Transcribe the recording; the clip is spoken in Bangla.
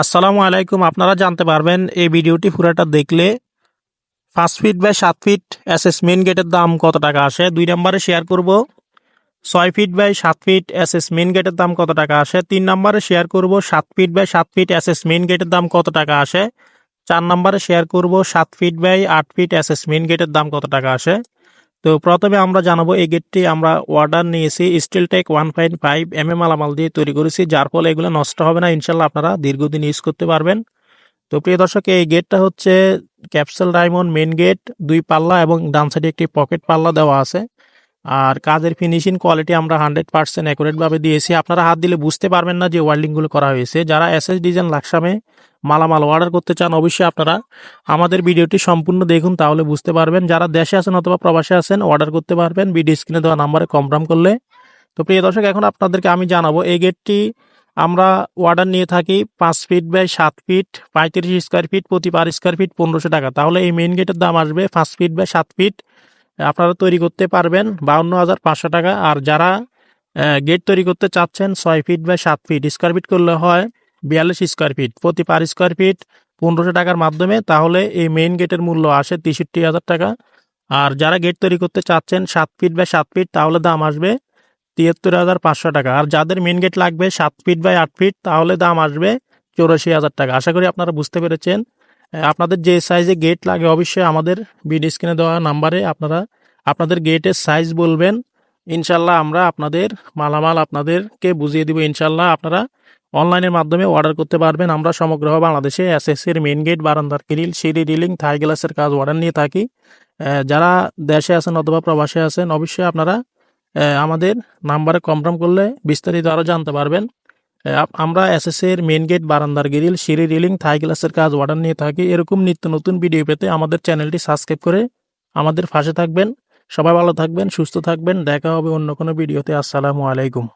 আসসালামু আলাইকুম। আপনারা জানতে পারবেন, এই ভিডিওটি পুরোটা দেখলে পাঁচ ফিট বাই সাত ফিট মেন গেটের দাম কত টাকা আসে? দুই নম্বরে শেয়ার করব, ছয় ফিট বাই সাত ফিট মেন গেটের দাম কত টাকা আসে? তিন নম্বরে শেয়ার করব, সাত ফিট বাই সাত ফিট মেন গেটের দাম কত টাকা আসে? চার নম্বরে শেয়ার করব, সাত ফিট বাই আট ফিট মেন গেটের দাম কত টাকা আসে? তো প্রথমে আমরা জানাব এই গেটটি আমরা অর্ডার নিয়েছি steel tech one point five M M মালামাল দিয়ে তৈরি করেছি, যার ফলে এগুলো নষ্ট হবে না ইনশাল্লাহ আপনারা দীর্ঘদিন ইউজ করতে পারবেন। তো প্রিয় দর্শক, এই গেটটা হচ্ছে ক্যাপসুল ডায়মন্ড মেন গেট দুই পাল্লা এবং ডান সাইডে একটি পকেট পাল্লা দেওয়া আছে। আর কাজের ফিনিশিং কোয়ালিটি আমরা হান্ড্রেড পার্সেন্ট ভাবে দিয়েছি। আপনারা হাত দিলে বুঝতে পারবেন না যে ওয়ার্ল্ডিংগুলো করা হয়েছে। যারা এস এস ডিজাইন লাকসামে মালামাল অর্ডার করতে চান, অবশ্যই আপনারা আমাদের ভিডিওটি সম্পূর্ণ দেখুন, তাহলে বুঝতে পারবেন। যারা দেশে আছেন অথবা প্রবাসে আছেন অর্ডার করতে পারবেন, ভিডিও স্ক্রিনে দেওয়া নাম্বারে কনফার্ম করলে। তো প্রিয় দর্শক, এখন আপনাদেরকে আমি জানাব, এই গেটটি আমরা অর্ডার নিয়ে থাকি পাঁচ ফিট বাই সাত ফিট পঁয়ত্রিশ স্কোয়ার ফিট প্রতি পার স্কোয়ার ফিট পনেরোশো টাকা। তাহলে এই মেইন গেটের দাম আসবে পাঁচ ফিট বাই সাত ফিট আপনারা তৈরি করতে পারবেন বাউন্ন হাজার পাঁচশো টাকা। আর যারা গেট তৈরি করতে চাচ্ছেন ছয় ফিট বাই সাত ফিট স্কোয়ার ফিট করলে হয় বিয়াল্লিশ স্কোয়ার ফিট প্রতি পার স্কোয়ার ফিট পনেরোশো টাকার মাধ্যমে তাহলে এই মেইন গেটের মূল্য আসে তেষট্টি হাজার টাকা। আর যারা গেট তৈরি করতে চাচ্ছেন সাত ফিট বাই সাত ফিট তাহলে দাম আসবে তিয়াত্তর হাজার পাঁচশো টাকা। আর যাদের মেন গেট লাগবে সাত ফিট বাই আট ফিট তাহলে দাম আসবে চৌরাশি হাজার টাকা। আশা করি আপনারা বুঝতে পেরেছেন। আপনাদের যে সাইজে গেট লাগে অবশ্যই আমাদের বিড স্ক্রিনে দেওয়া নাম্বারে আপনারা আপনাদের গেটের সাইজ বলবেন। ইনশাল্লাহ আমরা আপনাদের মালামাল আপনাদেরকে বুঝিয়ে দিব। ইনশাল্লাহ আপনারা অনলাইনের মাধ্যমে অর্ডার করতে পারবেন। আমরা সমগ্র বাংলাদেশে এস এস এর মেন গেট বারান্দার গ্রিল সিঁড়ি রিলিং থাই গ্লাসের কাজ অর্ডার নিয়ে থাকি। যারা দেশে আছেন অথবা প্রবাসে আছেন, অবশ্যই আপনারা আমাদের নাম্বারে কনফার্ম করলে বিস্তারিত আরও জানতে পারবেন। আমরা এস এস এর মেন গেট বারান্দার গ্রিল সিঁড়ি রিলিং থাই গ্লাসের কাজ অর্ডার নিয়ে থাকি। এরকম নিত্য নতুন ভিডিও পেতে আমাদের চ্যানেলটি সাবস্ক্রাইব করে আমাদের পাশে থাকবেন। সবাই ভালো থাকবেন, সুস্থ থাকবেন। দেখা হবে অন্য কোনো ভিডিওতে আসসালামু আলাইকুম।